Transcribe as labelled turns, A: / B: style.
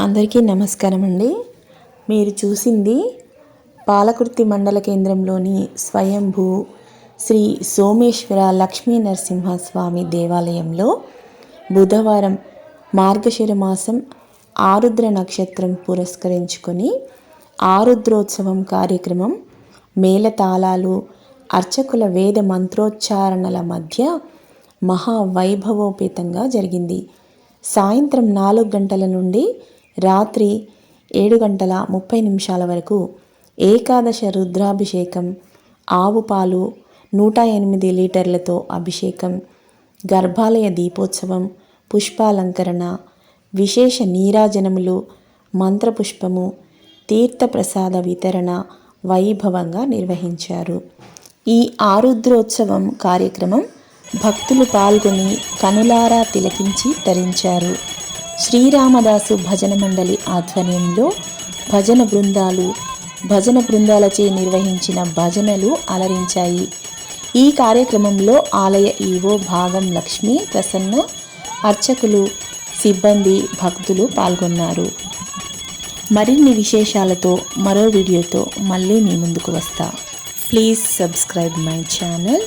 A: అందరికీ నమస్కారం అండి మీరు చూసింది పాలకుర్తి మండల కేంద్రంలోని స్వయంభూ శ్రీ సోమేశ్వర లక్ష్మీ నరసింహస్వామి దేవాలయంలో బుధవారం మార్గశిర మాసం ఆరుద్ర నక్షత్రం పురస్కరించుకొని ఆరుద్రోత్సవం కార్యక్రమం మేళతాళాలు అర్చకుల వేద మంత్రోచ్చారణల మధ్య మహావైభవోపేతంగా జరిగింది. సాయంత్రం నాలుగు గంటల నుండి రాత్రి ఏడు గంటల ముప్పై నిమిషాల వరకు ఏకాదశ రుద్రాభిషేకం ఆవు పాలు నూట ఎనిమిది లీటర్లతో అభిషేకం గర్భాలయ దీపోత్సవం పుష్పాలంకరణ విశేష నీరాజనములు మంత్రపుష్పము తీర్థప్రసాద వితరణ వైభవంగా నిర్వహించారు. ఈ ఆరుద్రోత్సవం కార్యక్రమం భక్తులు పాల్గొని కనులారా తిలకించి తరించారు. శ్రీరామదాసు భజన మండలి ఆధ్వర్యంలో భజన బృందాలు భజన బృందాలచే నిర్వహించిన భజనలు అలరించాయి. ఈ కార్యక్రమంలో ఆలయ ఈవో భాగం లక్ష్మి ప్రసన్న అర్చకులు సిబ్బంది భక్తులు పాల్గొన్నారు. మరిన్ని విశేషాలతో మరో వీడియోతో మళ్ళీ మీ ముందుకు వస్తా. Please subscribe my channel.